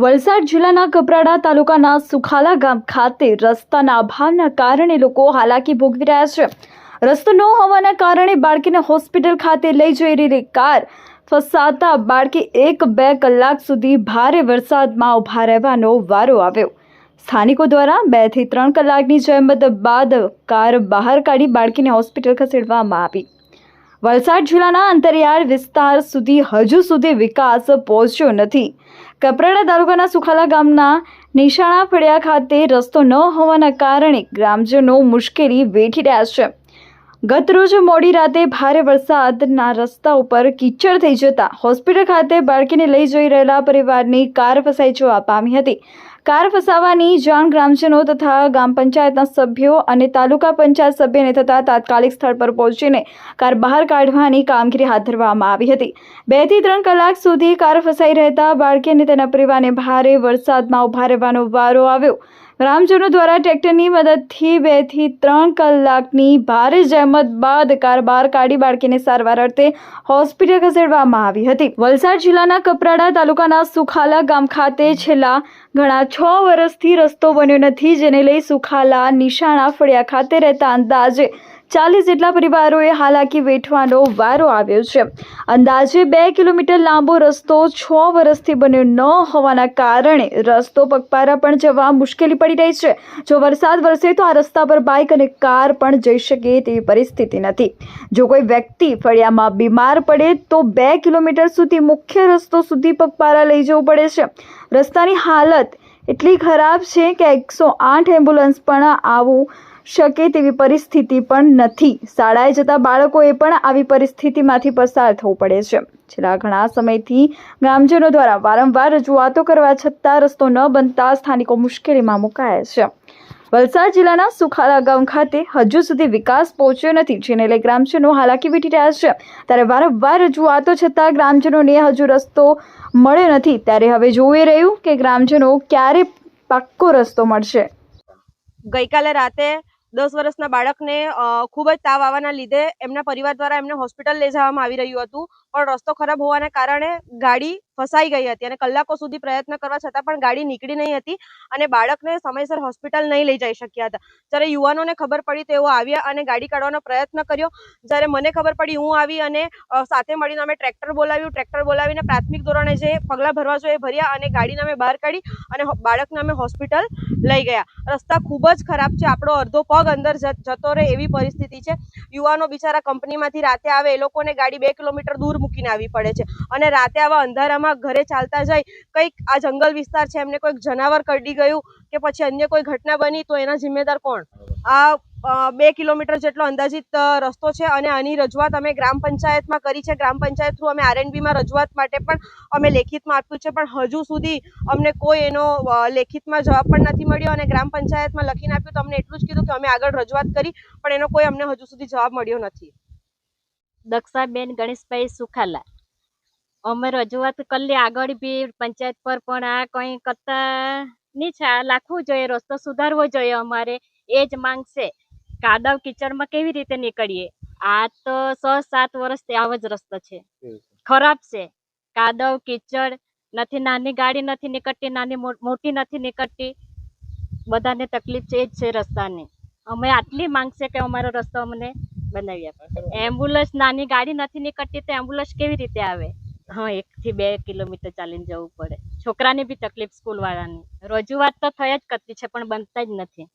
વલસાડ જિલ્લાના કપરાડા તાલુકાના સુખાલા ગામ ખાતે રસ્તાના અભાવના કારણે લોકો હાલાકી ભોગવી રહ્યા છે. રસ્તો ન હોવાના કારણે બાળકીને હોસ્પિટલ ખાતે લઈ જઈ રહેલી કાર ફસાતા બાળકી એક બે કલાક સુધી ભારે વરસાદમાં ઊભા રહેવાનો વારો આવ્યો. સ્થાનિકો દ્વારા બેથી ત્રણ કલાકની જહેમત બાદ કાર બહાર કાઢી બાળકીને હોસ્પિટલ ખસેડવામાં આવી. વલસાડ જિલ્લાના અંતરિયાળ વિસ્તાર સુધી હજુ સુધી વિકાસ પહોંચ્યો નથી. કપરાડા તાલુકાના સુખાલા ગામના નિશાણા ફળિયા ખાતે રસ્તો ન હોવાના કારણે ગ્રામજનો મુશ્કેલી વેઠી રહ્યા છે. ગતરોજ મોડી રાતે ભારે વરસાદના રસ્તા ઉપર કીચડ થઈ જતા હોસ્પિટલ ખાતે બાળકીને લઈ જઈ રહેલા પરિવારની કાર ફસાઈ જવા પામી હતી. કાર ફસાવાની જાણ ગ્રામજનો તથા ગ્રામ પંચાયતના સભ્યો અને તાલુકા પંચાયત સભ્યને થતાં તાત્કાલિક સ્થળ પર પહોંચીને કાર બહાર કાઢવાની કામગીરી હાથ ધરવામાં આવી હતી. બેથી ત્રણ કલાક સુધી કાર ફસાઈ રહેતા બાળકી અને તેના પરિવારને ભારે વરસાદમાં ઊભા રહેવાનો વારો આવ્યો. ગ્રામજનો દ્વારા ટ્રેક્ટરની મદદથી બેથી ત્રણ કલાકની ભારે જહેમત બાદ કાર બહાર કાઢી બાળકીને સારવાર અર્થે હોસ્પિટલ ખસેડવામાં આવી હતી. વલસાડ જિલ્લાના કપરાડા તાલુકાના સુખાલા ગામ ખાતે છેલ્લા ઘણા છ વર્ષથી રસ્તો બન્યો નથી, જેને લઈ સુખાલા નિશાણા ફળિયા ખાતે રહેતા અંદાજે ચાલીસ જેટલા પરિવારોએ હાલાકી વેઠવાનો વારો આવ્યો છે. અંદાજે બે કિલોમીટર લાંબો રસ્તો છ વર્ષથી બન્યો ન હોવાના કારણે રસ્તો પગપારા પણ જવા મુશ્કેલી પડી રહી છે. જો વરસાદ વરસે તો આ રસ્તા પર બાઇક અને કાર પણ જઈ શકે તેવી પરિસ્થિતિ નથી. જો કોઈ વ્યક્તિ ફળિયામાં બીમાર પડે તો બે કિલોમીટર સુધી મુખ્ય રસ્તો સુધી પગપારા લઈ જવું પડે છે. રસ્તાની હાલત એટલી ખરાબ છે કે એકસો આઠ એમ્બ્યુલન્સ પણ આવું શકે તેવી પરિસ્થિતિ પણ નથી. શાળાએ જતા બાળકોએ પણ આવી પરિસ્થિતિમાંથી પસાર થવું પડે છે. છેલ્લા ઘણા સમયથી ગ્રામજનો દ્વારા વારંવાર રજૂઆતો કરવા છતાં રસ્તો ન બનતા સ્થાનિકો મુશ્કેલીમાં મુકાયા છે. વલસાડ જિલ્લાના સુખાલા ગામ ખાતે હજુ સુધી વિકાસ પહોંચ્યો નથી. જેને લઈ ગ્રામજનો હાલાકી વેઠી રહ્યા છે. ત્યારે વારંવાર રજૂઆતો છતાં ગ્રામજનોને હજુ રસ્તો મળ્યો નથી. ત્યારે હવે જોઈ રહ્યું કે ગ્રામજનો ક્યારે પાક્કો રસ્તો મળશે. ગઈકાલે રાતે દસ વર્ષના બાળકને ખૂબ જ તાવ આવવાના લીધે એમના પરિવાર દ્વારા એમને હોસ્પિટલ લઈ જવામાં આવી રહ્યું હતું. પણ રસ્તો ખરાબ હોવાના કારણે ગાડી ફસાઈ ગઈ હતી અને કલાકો સુધી પ્રયત્ન કરવા છતાં પણ ગાડી નીકળી નહીં હતી અને બાળકને સમયસર હોસ્પિટલ નહીં લઈ જઈ શક્યા હતા. જ્યારે યુવાનોને ખબર પડી તેઓ આવ્યા અને ગાડી કાઢવાનો પ્રયત્ન કર્યો. જ્યારે મને ખબર પડી હું આવી અને સાથે મળીને અમે ટ્રેક્ટર બોલાવ્યું. ટ્રેક્ટર બોલાવીને પ્રાથમિક ધોરણે જે પગલાં ભરવા જોઈએ ભર્યા અને ગાડીને અમે બહાર કાઢી અને બાળકને અમે હોસ્પિટલ લઈ ગયા. રસ્તા ખૂબ જ ખરાબ છે. આપણો અડધો પગ અંદર જતો રહે એવી પરિસ્થિતિ છે. યુવાનો બિચારા કંપનીમાંથી રાતે આવે એ લોકોને ગાડી બે કિલોમીટર દૂર મૂકીને આવવી પડે છે. અને રાતે આવા અંધારામાં ઘરે ચાલતા જાય, કંઈક આ જંગલ વિસ્તાર છે, એમને કોઈક જનાવર કરડી ગયું કે પછી અન્ય કોઈ ઘટના બની, તો એના જિમ્મેદાર કોણ? આ બે કિલોમીટર જેટલો અંદાજિત રસ્તો છે અને આની રજૂઆત અમે ગ્રામ પંચાયતમાં કરી છે. ગ્રામ પંચાયત થ્રુ અમે આરએનબીમાં રજૂઆત માટે પણ અમે લેખિતમાં આપ્યું છે, પણ હજુ સુધી અમને કોઈ એનો લેખિતમાં જવાબ પણ નથી મળ્યો અને ગ્રામ પંચાયતમાં લખીને આપ્યું તો અમને એટલું જ કીધું કે અમે આગળ રજૂઆત કરી, પણ એનો કોઈ અમને હજુ સુધી જવાબ મળ્યો નથી. દક્ષાબેન ગણેશભાઈ સુખાલા. અમે રજૂઆત કરલી આગળ બી પંચાયત પર પણ આ કંઈ કરતા નહીં છે લાખવું જોઈએ રસ્તો સુધારવો જોઈએ અમારે એ જ માંગ છે. કાદવ કિચડમાં કેવી રીતે નીકળીએ? આ તો છ સાત વર્ષથી આવો જ રસ્તો છે. ખરાબ છે. કાદવ કિચડ નથી નાની ગાડી નથી નીકળતી નાની મોટી નથી નીકળતી. બધાને તકલીફ છે એ જ છે રસ્તાની. અમે આટલી માંગશે કે અમારો રસ્તો અમને બનાવી આપે એમ્બ્યુલન્સ નાની ગાડી નથી નીકળતી તો એમ્બ્યુલન્સ કેવી રીતે આવે? હા એક થી બે કિલોમીટર ચાલીને જવું પડે. છોકરાની બી તકલીફ સ્કૂલ વાળાની રજૂઆત તો થઈ જ કરતી છે, પણ બનતા જ નથી.